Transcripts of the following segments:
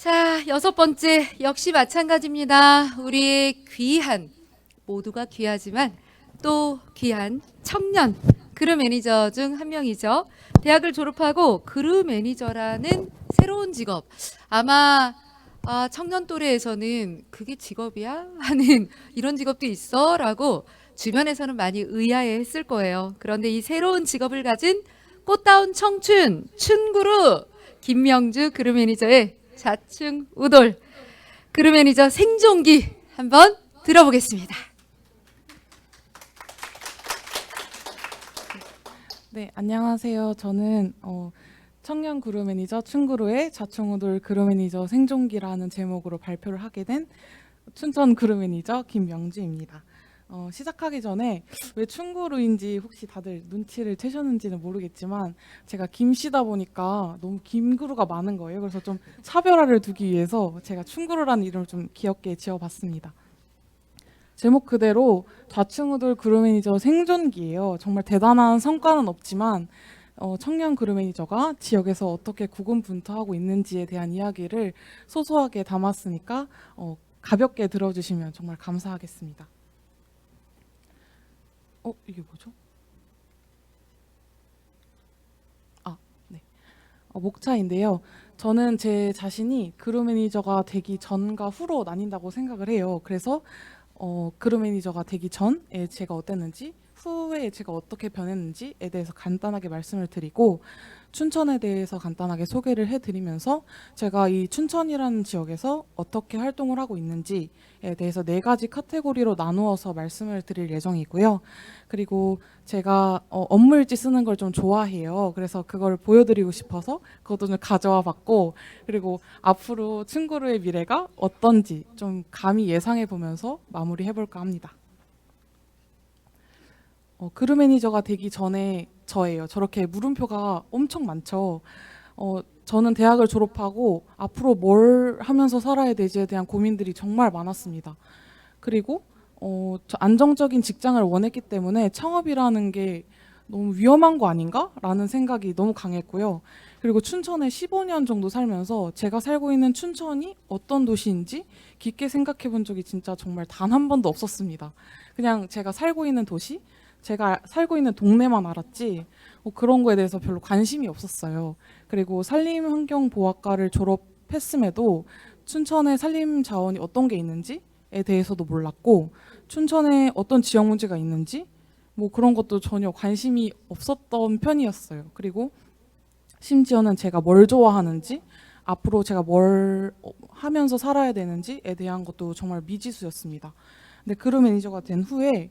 자, 여섯 번째 역시 마찬가지입니다. 우리 귀한 모두가 귀하지만 또 귀한 청년 그루 매니저 중 한 명이죠. 대학을 졸업하고 그루 매니저라는 새로운 직업 아마 아, 청년 또래에서는 그게 직업이야 하는 이런 직업도 있어 라고 주변에서는 많이 의아해 했을 거예요. 그런데 이 새로운 직업을 가진 꽃다운 청춘 춘구루 김명주 그루 매니저의 자충 우돌 그루 매니저 생존기 한번 들어보겠습니다. 네, 안녕하세요. 저는 어, 청년 그룹 매니저 춘그루의 자충우돌 그룹 매니저 생존기라는 제목으로 발표를 하게 된 춘천 그룹 매니저 김명주입니다. 어, 시작하기 전에 왜 춘그루인지 혹시 다들 눈치를 채셨는지는 모르겠지만 제가 김씨다 보니까 너무 김그루가 많은 거예요. 그래서 좀 차별화를 두기 위해서 제가 춘그루라는 이름을 좀 귀엽게 지어봤습니다. 제목 그대로 좌충우돌 그룹 매니저 생존기예요. 정말 대단한 성과는 없지만 어, 청년 그룹 매니저가 지역에서 어떻게 구분분투하고 있는지에 대한 이야기를 소소하게 담았으니까 어, 가볍게 들어주시면 정말 감사하겠습니다. 어 이게 뭐죠? 아 네. 어, 목차인데요. 저는 제 자신이 그룹 매니저가 되기 전과 후로 나뉜다고 생각을 해요. 그래서 어, 그룹 매니저가 되기 전에 제가 어땠는지 후에 제가 어떻게 변했는지에 대해서 간단하게 말씀을 드리고 춘천에 대해서 간단하게 소개를 해드리면서 제가 이 춘천이라는 지역에서 어떻게 활동을 하고 있는지에 대해서 네 가지 카테고리로 나누어서 말씀을 드릴 예정이고요. 그리고 제가 어, 업무일지 쓰는 걸 좀 좋아해요. 그래서 그걸 보여드리고 싶어서 그것도 좀 가져와 봤고 그리고 앞으로 친구로의 미래가 어떤지 좀 감히 예상해 보면서 마무리해 볼까 합니다. 어, 그룹 매니저가 되기 전에 저예요. 저렇게 물음표가 엄청 많죠. 어, 저는 대학을 졸업하고 앞으로 뭘 하면서 살아야 되지에 대한 고민들이 정말 많았습니다. 그리고 어, 저 안정적인 직장을 원했기 때문에 창업이라는 게 너무 위험한 거 아닌가? 라는 생각이 너무 강했고요. 그리고 춘천에 15년 정도 살면서 제가 살고 있는 춘천이 어떤 도시인지 깊게 생각해 본 적이 진짜 정말 단 한 번도 없었습니다. 그냥 제가 살고 있는 도시, 제가 살고 있는 동네만 알았지 뭐 그런 거에 대해서 별로 관심이 없었어요. 그리고 산림환경보학과를 졸업했음에도 춘천의 산림 자원이 어떤 게 있는지에 대해서도 몰랐고 춘천에 어떤 지역 문제가 있는지 뭐 그런 것도 전혀 관심이 없었던 편이었어요. 그리고 심지어는 제가 뭘 좋아하는지 앞으로 제가 뭘 어, 하면서 살아야 되는지에 대한 것도 정말 미지수였습니다. 근데 그룹 매니저가 된 후에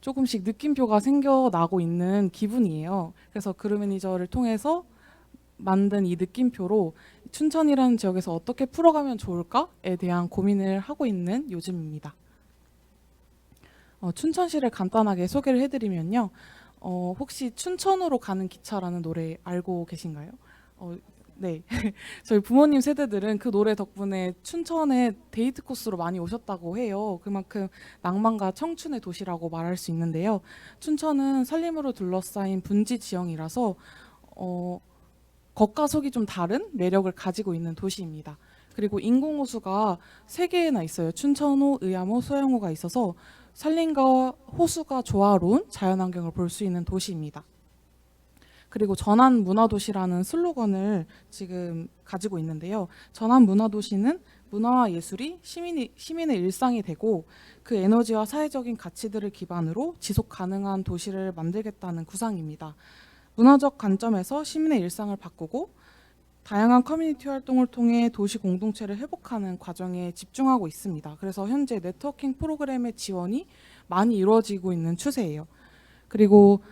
조금씩 느낌표가 생겨나고 있는 기분이에요. 그래서 그룹 매니저를 통해서 만든 이 느낌표로 춘천이라는 지역에서 어떻게 풀어가면 좋을까에 대한 고민을 하고 있는 요즘입니다. 어, 춘천시를 간단하게 소개를 해드리면요. 어, 혹시 춘천으로 가는 기차라는 노래 알고 계신가요? 어, 네. 저희 부모님 세대들은 그 노래 덕분에 춘천에 데이트 코스로 많이 오셨다고 해요. 그만큼 낭만과 청춘의 도시라고 말할 수 있는데요. 춘천은 산림으로 둘러싸인 분지 지형이라서 어, 겉과 속이 좀 다른 매력을 가지고 있는 도시입니다. 그리고 인공호수가 세 개나 있어요. 춘천호, 의암호, 소양호가 있어서 산림과 호수가 조화로운 자연환경을 볼 수 있는 도시입니다. 그리고 전환 문화도시라는 슬로건을 지금 가지고 있는데요. 전환 문화도시는 문화와 예술이 시민이, 시민의 일상이 되고 그 에너지와 사회적인 가치들을 기반으로 지속 가능한 도시를 만들겠다는 구상입니다. 문화적 관점에서 시민의 일상을 바꾸고 다양한 커뮤니티 활동을 통해 도시 공동체를 회복하는 과정에 집중하고 있습니다. 그래서 현재 네트워킹 프로그램의 지원이 많이 이루어지고 있는 추세예요. 그리고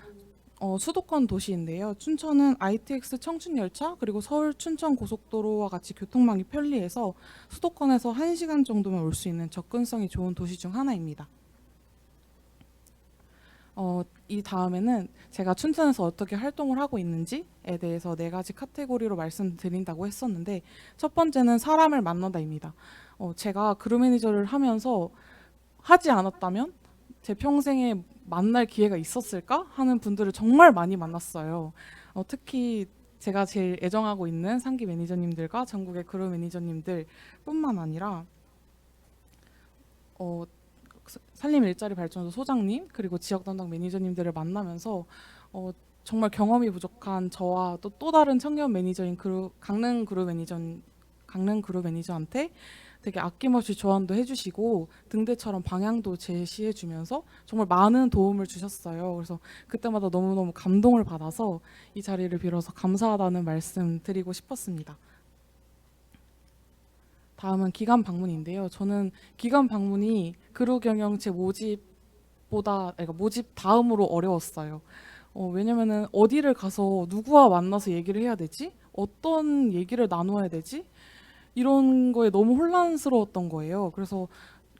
어, 수도권 도시인데요. 춘천은 ITX 청춘열차 그리고 서울 춘천 고속도로와 같이 교통망이 편리해서 수도권에서 1시간 정도면 올수 있는 접근성이 좋은 도시 중 하나입니다. 어, 이 다음에는 제가 춘천에서 어떻게 활동을 하고 있는지에 대해서 네 가지 카테고리로 말씀드린다고 했었는데 첫 번째는 사람을 만나다입니다. 어, 제가 그룹 매니저를 하면서 하지 않았다면 제 평생에 만날 기회가 있었을까 하는 분들을 정말 많이 만났어요. 어, 특히 제가 제일 애정하고 있는 상기 매니저님들과 전국의 그룹 매니저님들뿐만 아니라 어, 산림 일자리 발전소 소장님 그리고 지역 담당 매니저님들을 만나면서 어, 정말 경험이 부족한 저와 또 또 다른 청년 매니저인 그룹 강릉 그룹 매니저 강릉 그룹 매니저한테 되게 아낌없이 조언도 해주시고 등대처럼 방향도 제시해주면서 정말 많은 도움을 주셨어요. 그래서 그때마다 너무너무 감동을 받아서 이 자리를 빌어서 감사하다는 말씀 드리고 싶었습니다. 다음은 기관 방문인데요. 저는 기관 방문이 그룹 경영체 모집보다 그러니까 모집 다음으로 어려웠어요. 어, 왜냐면은 어디를 가서 누구와 만나서 얘기를 해야 되지? 어떤 얘기를 나누어야 되지? 이런 거에 너무 혼란스러웠던 거예요. 그래서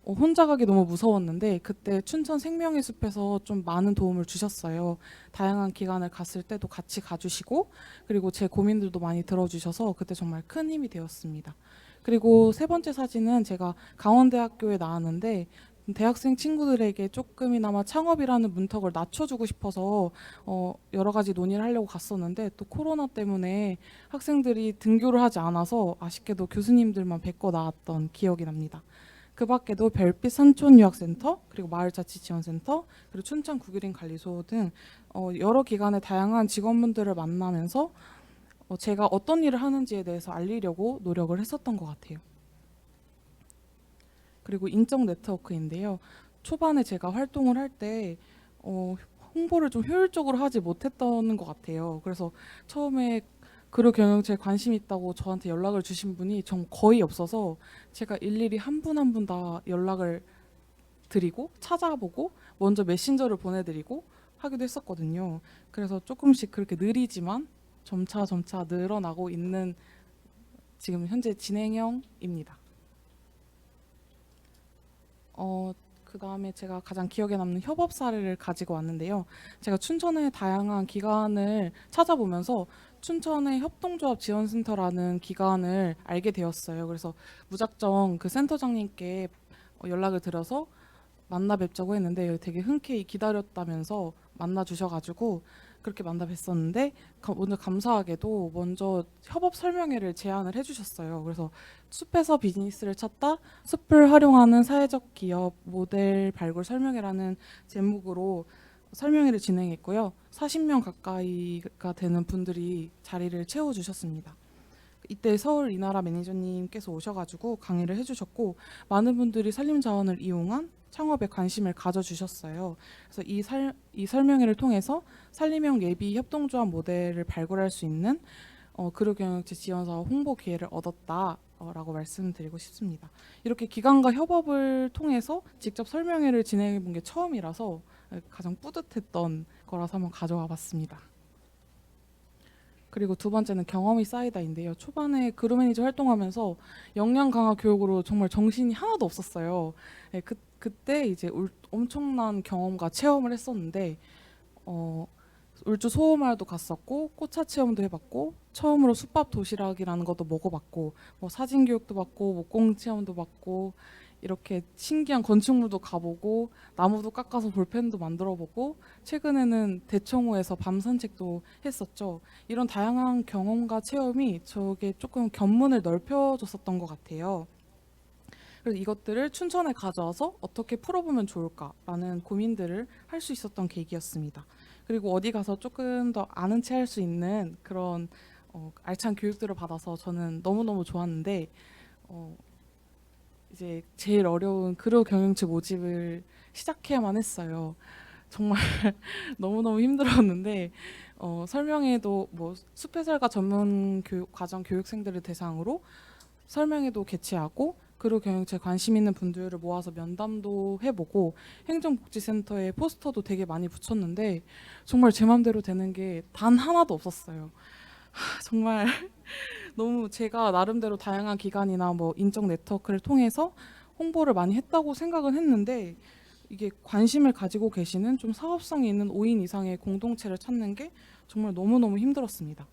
어, 혼자 가기 너무 무서웠는데 그때 춘천 생명의 숲에서 좀 많은 도움을 주셨어요. 다양한 기관을 갔을 때도 같이 가주시고 그리고 제 고민들도 많이 들어주셔서 그때 정말 큰 힘이 되었습니다. 그리고 세 번째 사진은 제가 강원대학교에 나왔는데 대학생 친구들에게 조금이나마 창업이라는 문턱을 낮춰주고 싶어서 어, 여러 가지 논의를 하려고 갔었는데 또 코로나 때문에 학생들이 등교를 하지 않아서 아쉽게도 교수님들만 뵙고 나왔던 기억이 납니다. 그 밖에도 별빛 산촌 유학센터 그리고 마을자치지원센터 그리고 춘천 국유림 관리소 등 어, 여러 기관의 다양한 직원분들을 만나면서 어, 제가 어떤 일을 하는지에 대해서 알리려고 노력을 했었던 것 같아요. 그리고 인적 네트워크인데요. 초반에 제가 활동을 할때 어, 홍보를 좀 효율적으로 하지 못했던 것 같아요. 그래서 처음에 그룹 경영체에 관심 있다고 저한테 연락을 주신 분이 좀 거의 없어서 제가 일일이 한 분 한 분 다 연락을 드리고 찾아보고 먼저 메신저를 보내드리고 하기도 했었거든요. 그래서 조금씩 그렇게 느리지만 점차 점차 늘어나고 있는 지금 현재 진행형입니다. 어, 그 다음에 제가 가장 기억에 남는 협업 사례를 가지고 왔는데요. 제가 춘천의 다양한 기관을 찾아보면서 춘천의 협동조합 지원센터라는 기관을 알게 되었어요. 그래서 무작정 그 센터장님께 어, 연락을 드려서 만나 뵙자고 했는데 되게 흔쾌히 기다렸다면서 만나 주셔가지고 그렇게 만나 뵀었는데 가- 먼저 감사하게도 먼저 협업 설명회를 제안을 해주셨어요. 그래서 숲에서 비즈니스를 찾다 숲을 활용하는 사회적 기업 모델 발굴 설명회라는 제목으로 설명회를 진행했고요. 40명 가까이가 되는 분들이 자리를 채워주셨습니다. 이때 서울 이나라 매니저님께서 오셔가지고 강의를 해주셨고 많은 분들이 산림 자원을 이용한 창업에 관심을 가져주셨어요. 그래서 이, 설, 이 설명회를 통해서 산림형 예비 협동조합 모델을 발굴할 수 있는 어, 그룹경영체 지원 사업 홍보 기회를 얻었다라고 말씀드리고 싶습니다. 이렇게 기관과 협업을 통해서 직접 설명회를 진행해 본 게 처음이라서 가장 뿌듯했던 거라서 한번 가져와 봤습니다. 그리고 두 번째는 경험이 쌓이다인데요. 초반에 그룹 매니저 활동하면서 역량 강화 교육으로 정말 정신이 하나도 없었어요. 네, 그, 그때 이제 울- 엄청난 경험과 체험을 했었는데 어, 울주 소호마을도 갔었고 꽃차 체험도 해봤고 처음으로 숯밥 도시락이라는 것도 먹어봤고 뭐 사진 교육도 받고 목공 체험도 받고 이렇게 신기한 건축물도 가보고 나무도 깎아서 볼펜도 만들어보고 최근에는 대청호에서 밤 산책도 했었죠. 이런 다양한 경험과 체험이 저에게 조금 견문을 넓혀줬었던 것 같아요. 그래서 이것들을 춘천에 가져와서 어떻게 풀어보면 좋을까라는 고민들을 할 수 있었던 계기였습니다. 그리고 어디 가서 조금 더 아는 체 할 수 있는 그런 어, 알찬 교육들을 받아서 저는 너무너무 좋았는데 어, 이제 제일 어려운 그룹 경영체 모집을 시작해야만 했어요. 정말 너무너무 힘들었는데 어, 설명회도 뭐 숲해설가 전문 교육 과정 교육생들을 대상으로 설명회도 개최하고 그룹 경영체 관심 있는 분들을 모아서 면담도 해보고 행정복지센터에 포스터도 되게 많이 붙였는데 정말 제 맘대로 되는 게 단 하나도 없었어요. 하, 정말 너무 제가 나름대로 다양한 기관이나 뭐 인적 네트워크를 통해서 홍보를 많이 했다고 생각은 했는데 이게 관심을 가지고 계시는 좀 사업성이 있는 5인 이상의 공동체를 찾는 게 정말 너무너무 힘들었습니다.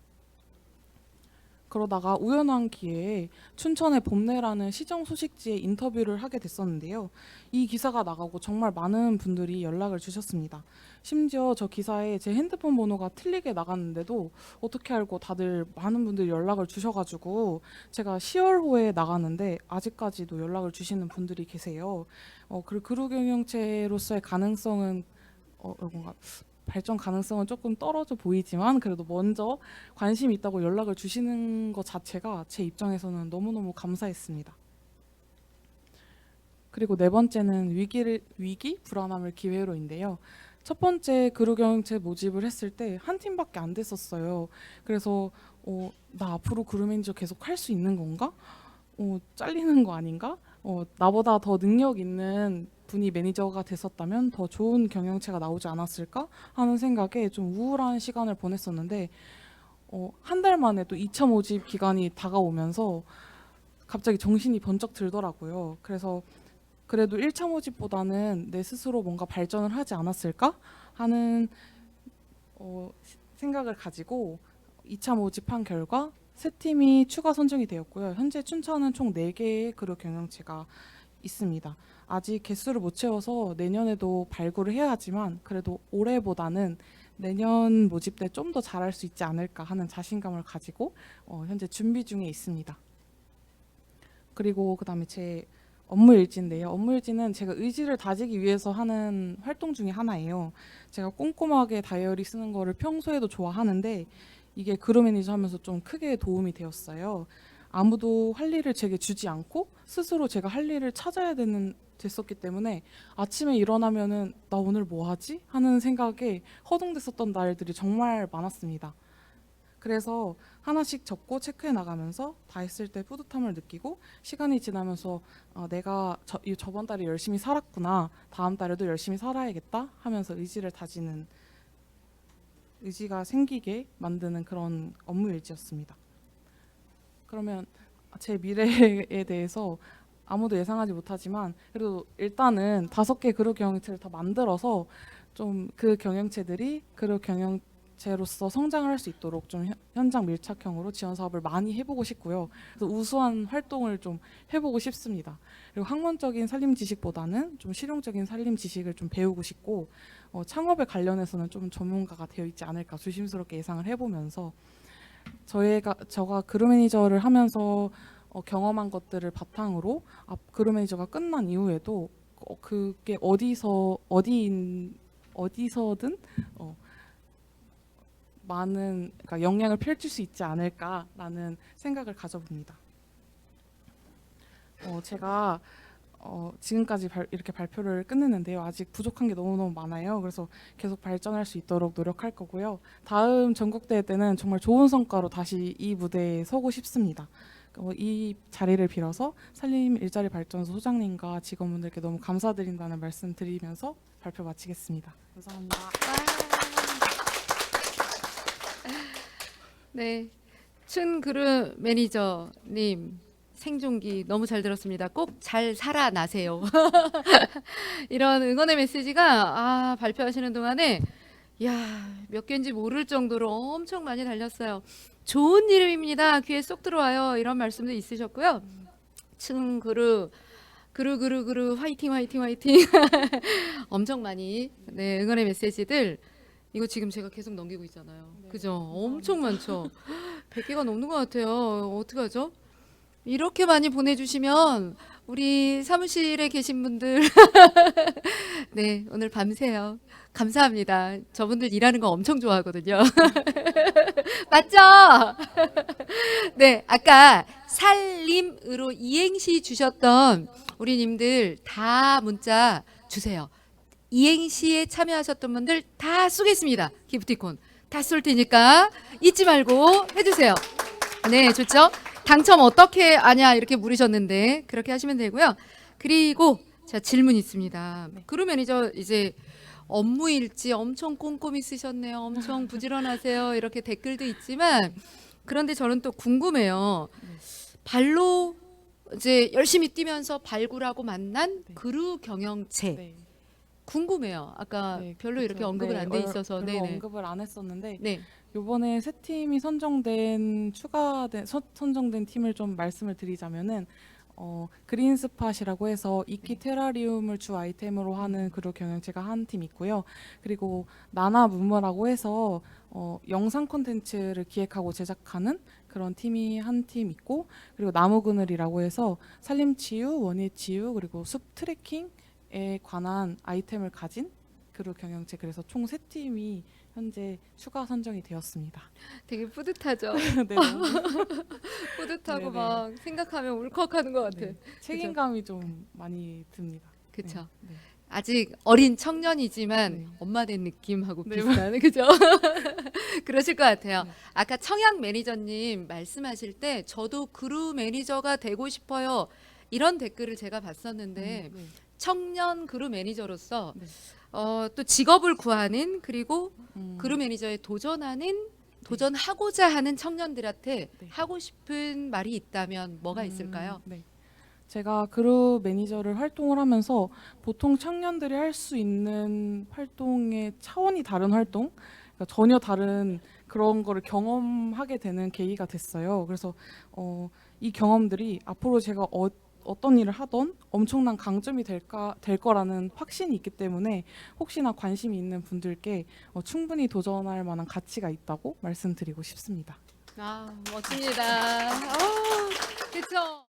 그러다가 우연한 기회에 춘천의 봄내라는 시정 소식지에 인터뷰를 하게 됐었는데요. 이 기사가 나가고 정말 많은 분들이 연락을 주셨습니다. 심지어 저 기사에 제 핸드폰 번호가 틀리게 나갔는데도 어떻게 알고 다들 많은 분들이 연락을 주셔가지고 제가 10월호에 나가는데 아직까지도 연락을 주시는 분들이 계세요. 어, 그리고 그룹 경영체로서의 가능성은 어, 뭔가 발전 가능성은 조금 떨어져 보이지만 그래도 먼저 관심 있다고 연락을 주시는 것 자체가 제 입장에서는 너무너무 감사했습니다. 그리고 네 번째는 위기를 위기 불안함을 기회로인데요. 첫 번째 그룹 경영체 모집을 했을 때 한 팀밖에 안 됐었어요. 그래서 어, 나 앞으로 그룹 매니저 계속 할 수 있는 건가? 어, 잘리는 거 아닌가? 어, 나보다 더 능력 있는 분이 매니저가 됐었다면 더 좋은 경영체가 나오지 않았을까 하는 생각에 좀 우울한 시간을 보냈었는데 어, 한 달 만에 또 2차 모집 기간이 다가오면서 갑자기 정신이 번쩍 들더라고요. 그래서 그래도 1차 모집보다는 내 스스로 뭔가 발전을 하지 않았을까 하는 어, 시- 생각을 가지고 2차 모집한 결과 세 팀이 추가 선정이 되었고요. 현재 춘천은 총 4개의 그룹 경영체가 있습니다. 아직 개수를 못 채워서 내년에도 발굴을 해야 하지만 그래도 올해보다는 내년 모집 때 좀 더 잘할 수 있지 않을까 하는 자신감을 가지고 어, 현재 준비 중에 있습니다. 그리고 그다음에 제 업무 일지인데요. 업무 일지는 제가 의지를 다지기 위해서 하는 활동 중에 하나예요. 제가 꼼꼼하게 다이어리 쓰는 거를 평소에도 좋아하는데 이게 그룹 매니저 하면서 좀 크게 도움이 되었어요. 아무도 할 일을 제게 주지 않고 스스로 제가 할 일을 찾아야 되는 됐었기 때문에 아침에 일어나면은 나 오늘 뭐 하지 하는 생각에 허둥댔었던 날들이 정말 많았습니다. 그래서 하나씩 적고 체크해 나가면서 다 했을 때 뿌듯함을 느끼고 시간이 지나면서 어, 내가 저, 이 저번 달에 열심히 살았구나 다음 달에도 열심히 살아야겠다 하면서 의지를 다지는 의지가 생기게 만드는 그런 업무 일지였습니다. 그러면 제 미래에 대해서 아무도 예상하지 못하지만 그래도 일단은 다섯 개 그룹 경영체를 더 만들어서 좀 그 경영체들이 그룹 경영체로서 성장을 할 수 있도록 좀 현- 현장 밀착형으로 지원 사업을 많이 해보고 싶고요. 그래서 우수한 활동을 좀 해보고 싶습니다. 그리고 학문적인 살림 지식보다는 좀 실용적인 살림 지식을 좀 배우고 싶고 어, 창업에 관련해서는 좀 전문가가 되어 있지 않을까 조심스럽게 예상을 해보면서 저희가 저가 그룹 매니저를 하면서 어, 경험한 것들을 바탕으로 앞 그룹 매니저가 끝난 이후에도 어, 그게 어디서 어디인 어디서든 어, 많은 그러니까 영향을 펼칠 수 있지 않을까라는 생각을 가져봅니다. 어, 제가 어, 지금까지 발- 이렇게 발표를 끝냈는데요. 아직 부족한 게 너무너무 많아요. 그래서 계속 발전할 수 있도록 노력할 거고요. 다음 전국대회 때는 정말 좋은 성과로 다시 이 무대에 서고 싶습니다. 어, 이 자리를 빌어서 산림 일자리 발전소 소장님과 직원분들께 너무 감사드린다는 말씀 드리면서 발표 마치겠습니다. 감사합니다. 네. 춘그룹 매니저님 생존기 너무 잘 들었습니다. 꼭 잘 살아나세요. 이런 응원의 메시지가 아, 발표하시는 동안에 야, 몇 개인지 모를 정도로 엄청 많이 달렸어요. 좋은 이름입니다. 귀에 쏙 들어와요. 이런 말씀도 있으셨고요. 춘그룹 그루 그루 그루 화이팅 화이팅 화이팅 엄청 많이 네, 응원의 메시지들 이거 지금 제가 계속 넘기고 있잖아요. 네, 그죠? 엄청 많죠. 100개가 넘는 것 같아요. 어떡하죠? 이렇게 많이 보내주시면 우리 사무실에 계신 분들 네 오늘 밤새요. 감사합니다. 저분들 일하는 거 엄청 좋아하거든요. 맞죠? 네 아까 살림으로 이행시 주셨던 우리님들 다 문자 주세요. 이행시에 참여하셨던 분들 다 쏘겠습니다. 기프티콘 다 쏠 테니까 잊지 말고 해주세요. 네, 좋죠? 당첨 어떻게 아냐 이렇게 물으셨는데 그렇게 하시면 되고요. 그리고 자 질문 있습니다. 그룹 매니저 이제 업무 일지 엄청 꼼꼼히 쓰셨네요. 엄청 부지런하세요. 이렇게 댓글도 있지만 그런데 저는 또 궁금해요. 발로 이제 열심히 뛰면서 발굴하고 만난 네. 그룹 경영체 네. 궁금해요. 아까 네, 별로 그쵸. 이렇게 언급은 네, 안 돼 얼- 있어서 별로 네네. 언급을 안 했었는데 네. 요번에 새 팀이 선정된 추가된 선, 선정된 팀을 좀 말씀을 드리자면은 어, 그린 스팟이라고 해서 이키 테라리움을 주 아이템으로 하는 그룹 경영체가 한 팀 있고요. 그리고 나나 무무라고 해서 어, 영상 콘텐츠를 기획하고 제작하는 그런 팀이 한 팀 있고 그리고 나무 그늘이라고 해서 산림 치유, 원예 치유 그리고 숲 트레킹 에 관한 아이템을 가진 그룹 경영체 그래서 총 세 팀이 현재 추가 선정이 되었습니다. 되게 뿌듯하죠. 네, 뿌듯하고 네네. 막 생각하면 울컥하는 것 같아. 네, 책임감이 좀 많이 듭니다. 네, 네. 아직 어린 청년이지만 네. 엄마 된 느낌하고 네, 비슷한 그죠? 그러실 것 같아요. 네. 아까 청약 매니저님 말씀하실 때 저도 그룹 매니저가 되고 싶어요. 이런 댓글을 제가 봤었는데 음, 네. 청년 그룹 매니저로서 네. 어, 또 직업을 구하는 그리고 음, 그룹 매니저에 도전하는 도전하고자 하는 청년들한테 네. 하고 싶은 말이 있다면 뭐가 음, 있을까요? 네. 제가 그룹 매니저를 활동을 하면서 보통 청년들이 할 수 있는 활동의 차원이 다른 활동, 그러니까 전혀 다른 그런 거를 경험하게 되는 계기가 됐어요. 그래서 어, 이 경험들이 앞으로 제가 어, 어떤 일을 하던 엄청난 강점이 될까 될 거라는 확신이 있기 때문에 혹시나 관심이 있는 분들께 어, 충분히 도전할 만한 가치가 있다고 말씀드리고 싶습니다. 아 멋집니다. 그렇죠.